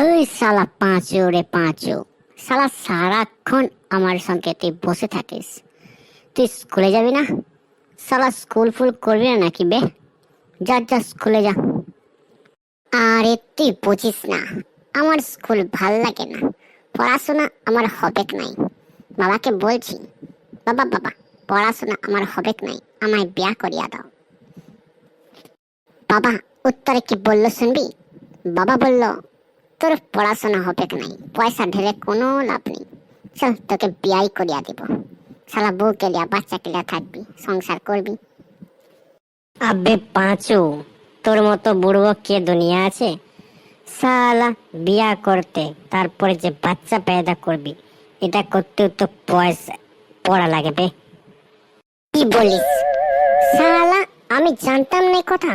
ওই শালা পাঁচু রে পাঁচু। শালা সারাক্ষণ আমার সঙ্গে তুই বসে থাকিস। তুই স্কুলে যাবি না? শালা স্কুল ফুল করবি না নাকি বে? যা যা, স্কুলে যা। আরে তুই বুঝিস না, আমার স্কুল ভালো লাগে না। পড়াশোনা আমার হবেক নাই। বাবাকে বলছি, বাবা বাবা, পড়াশোনা আমার হবেক নাই, আমায় বিয়া করিয়া দাও। বাবা, উত্তরে কি বলল শুনবি? বাবা বলল তোর পড়াশোনা হবে নাই? পয়সা ঢেলে কোনো লাভ নেই। চল তোকে বিয়াই করিয়া দিব। শালা বউ কেলিয়া বাচ্চা কেলিয়া থাকবি সংসার করবি। আবে পাঁচু তোর মতো বুড়ো কে দুনিয়া আছে? শালা বিয়া করতে তারপরে যে বাচ্চা পেদা করবি এটা করতেও তো পয়সা পড়া লাগবে কি বলিস? সালা আমি জানতাম না কথা।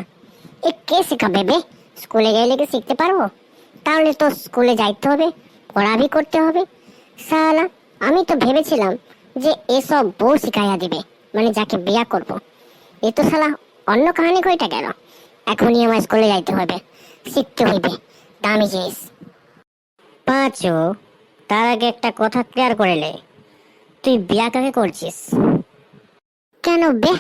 এ কে শেখাবে বে? স্কুলে গেলে কি শিখতে পারব? তাহলে তো স্কুলে যাইতে হবে, পড়াবি করতে হবে। শালা, আমি তো ভেবেছিলাম যে এসব বউ শিখাইয়া দিবে মানে যাকে বিয়া করব। এ তো সালা অন্য কাহানি কইটা গেল? এখনই আমার স্কুলে যাইতে হবে শিখতে হইবে, দামি জিনিস। পাঁচু, তার আগে একটা কথা ক্লিয়ার করে লে তুই বিয়া কাকে করছিস? কেন বে?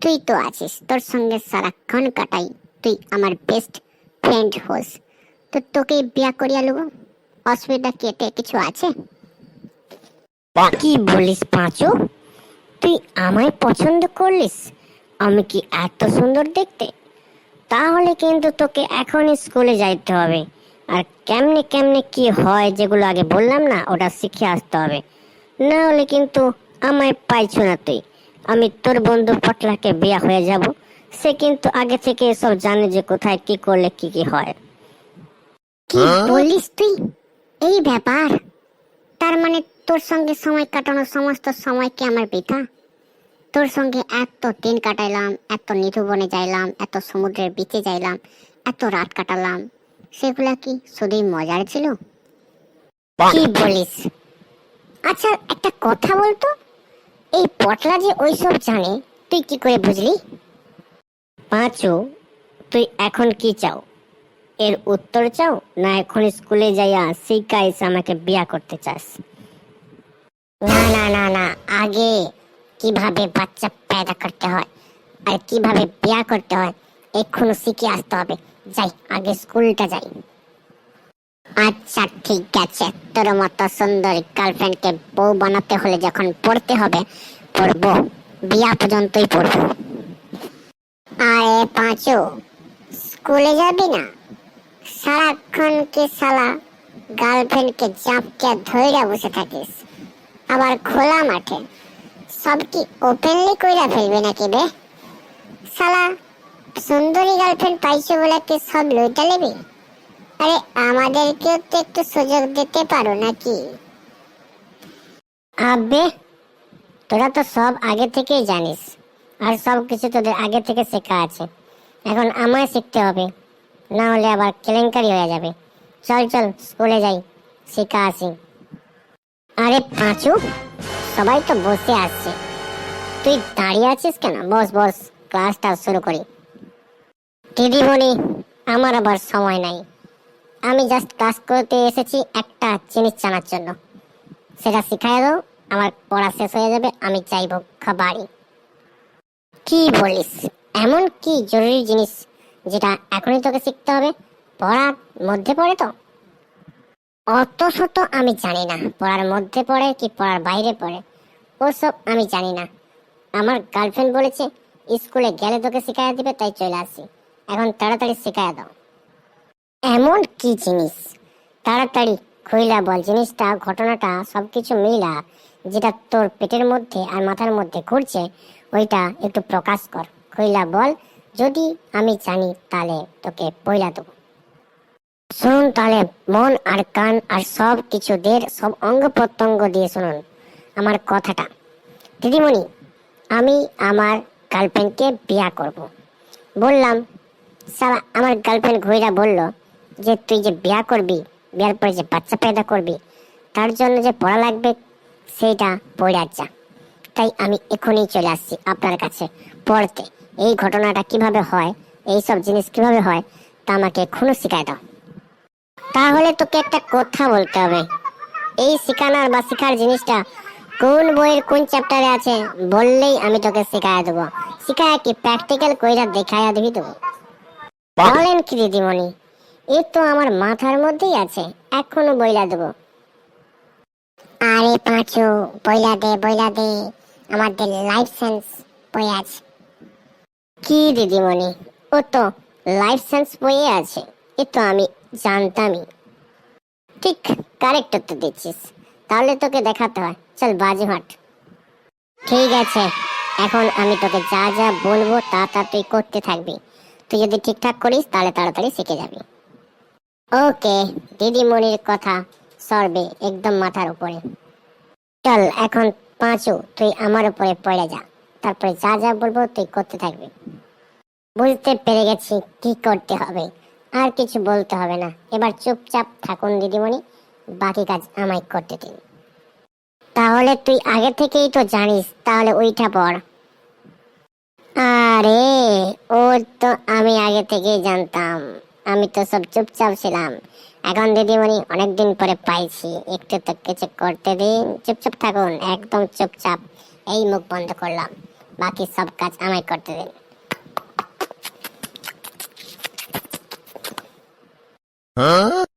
তুই তো আছিস, তোর সঙ্গে সারাক্ষণ কাটাই। তুই আমার বেস্ট ফ্রেন্ড হোস। তো তোকে বিয়া করিয়া লব। অসুবিধা কেটে কিছু আছে? কি বলিস পাঁচু? তুই আমায় পছন্দ করলিস? আমি কি এত সুন্দর দেখতে? তাহলে কিন্তু তোকে এখনই স্কুলে যাইতে হবে। আর কেমনে কেমনে কি হয় যেগুলো আগে বললাম না ওটা শিখে আসতে হবে। না হলে কিন্তু আমায় পাইছো না তুই। আমি তোর বন্ধু পটলাকে বিয়া হয়ে যাব। সে কিন্তু আগে থেকে সব জানে যে কোথায় কি করলে কি কি হয়। কি বলিস তুই? এই ব্যাপার। তার মানে তোর সঙ্গে সময় কাটানোর সমস্ত সময় কি আমার বৃথা? তোর সঙ্গে এত দিন কাটাইলাম এত নিধুবনে যাইলাম এত সমুদ্রের বিচে যাইলাম এত রাত কাটালাম। সেগুলা কি শুধুই মজার ছিল? কি বলিস? আচ্ছা একটা কথা বলতো? এই পটলা যে ওইসব জানে তুই কি করে বুঝলি? পাঁচু তুই এখন কি চাও? এর উত্তর চাও? না, এখন স্কুলে যাইয়া শিখাইস আমাকে বিয়া করতে চাস। না না না না, আগে কীভাবে বাচ্চা পেদা করতে হয় আর কীভাবে বিয়া করতে হয়, এক্ষুনি শিখে আসতে হবে। যাই, আগে স্কুলটা যাই। আচ্ছা ঠিক আছে। তোর মতো সুন্দর গার্লফ্রেন্ডকে বউ বানাতে হলে যখন পড়তে হবে, পড়ব। বিয়া পর্যন্তই পড়ব। আরে পাঁচু, স্কুলে যাবি না? সারাক্ষণ কি সালা গার্লফ্রেন্ডকে চাপকে ধইরা বসে থাকিস। আবার খোলা মাঠে সব কি ওপেনলি কইরা ফেলবি নাকি বে? সালা সুন্দরী গার্লফ্রেন্ড পাইছো বলে কি সব লইটা নেবি? আরে আমাদেরকেও তো একটু সুযোগ দিতে পারো নাকি? আবে তোরা তো সব আগে থেকেই জানিস, আর সব কিছু তোদের আগে থেকে শেখা আছে। এখন আমায় শিখতে হবে। না হলে আবার কেলেঙ্কারি হয়ে যাবে। চল চল, স্কুলে যাই। শিখা আসি। আরে পাঁচু, সবাই তো বসে আসছে তুই দাঁড়িয়ে আছিস কেন? বস বস ক্লাসটা শুরু করি। দিদিমণি, আমার আবার সময় নাই। আমি জাস্ট ক্লাস করতে এসেছি একটা জিনিস জানার জন্য। সেটা শিখাই দাও, আমার পড়া শেষ হয়ে যাবে, আমি চাইব খাবারই কি বলিস? এমন কি জরুরি জিনিস যেটা এখনই তোকে শিখতে হবে, পড়ার মধ্যে পড়ে তো? অত শত আমি জানি না, পড়ার মধ্যে পড়ে কি পড়ার বাইরে পড়ে? ওসব আমি জানি না। আমার গার্লফ্রেন্ড বলেছে, স্কুলে গেলে তোকে শিখাইয়া দিবে, তাই চলে আসি এখন তাড়াতাড়ি শিখাইয়া দাও। এমন কি জিনিস? তাড়াতাড়ি খুইলা বল, জিনিসটা, ঘটনাটা, সবকিছু মিলা, যেটা তোর পেটের মধ্যে আর মাথার মধ্যে ঘুরছে, ওইটা একটু প্রকাশ কর। খুইলা বল যদি আমি জানি তাহলে তোকে পয়লা দেবো। শুনুন তাহলে, মন আর কান আর সব কিছু দের সব অঙ্গ প্রত্যঙ্গ দিয়ে শুনুন আমার কথাটা। দিদিমণি, আমি আমার গার্লফ্রেন্ডকে বিয়া করব। বললাম সারা আমার গার্লফ্রেন্ড ঘুইরা বলল যে তুই যে বিয়া করবি, বিয়ার পরে যে বাচ্চা পেদা করবি, তার জন্য যে পড়া লাগবে, সেইটা পড়ে যা। তাই আমি এখনই চলে আসছি আপনার কাছে পড়তে। এই ঘটনাটা কীভাবে হয়? এই সব জিনিস কীভাবে হয়? তা আমাকে এখনও শিখায় দাও। তাহলে তোকে একটা কথা বলতে হবে। এই শিখানোর বা শিখার জিনিসটা কোন বইয়ের কোন চ্যাপ্টারে আছে বললেই আমি তোকে শিখাইয়া দেবো। শিখায় কি? প্র্যাকটিক্যাল কইরা দেখাইয়া দিবি তো? বলেন কি দিদিমণি? এ তো আমার মাথার মধ্যেই আছে। এখনও বইলা দেবো। আরে পাঁচু বইলা দে বইলা দে। আমাদের লাইফ সেন্স বই আছে। কি দিদিমণি? ও তো লাইফ সেন্স বইয়ে আছে। এ তো আমি জানতামই। ঠিক কারেক্ট উত্তর দিচ্ছিস। তাহলে তোকে দেখাতে হয়। চল বাজি হাট ঠিক আছে। এখন আমি তোকে যা যা বলব তা তা তুই করতে থাকবি। তুই যদি ঠিকঠাক করিস তাহলে তাড়াতাড়ি শিখে যাবি। ওকে, দিদিমণির কথা সরবে একদম মাথার উপরে। চল, এখন পাঁচু, তুই আমার উপরে পড়ে যা। তারপরে যা যা বলব তুই করতে থাকবি। বুঝতে পেরে গেছি কি করতে হবে। আর কিছু বলতে হবে না। এবার চুপচাপ থাকুন দিদিমণি। বাকি কাজ আমায় করতে দিন। তাহলে তুই আগে থেকেই তো জানিস, তাহলে ওইটা পড়। আরে, ও তো আমি আগে থেকেই জানতাম। আমি তো সব চুপচাপ ছিলাম। এখন দিদিমণি অনেকদিন পরে পাইছি। একটু তো কিছু করতে দিন। চুপচাপ থাকুন, একদম চুপচাপ। এই মুখ বন্ধ করলাম। বাকি সব কাজ আমায় করতে দিন। Huh?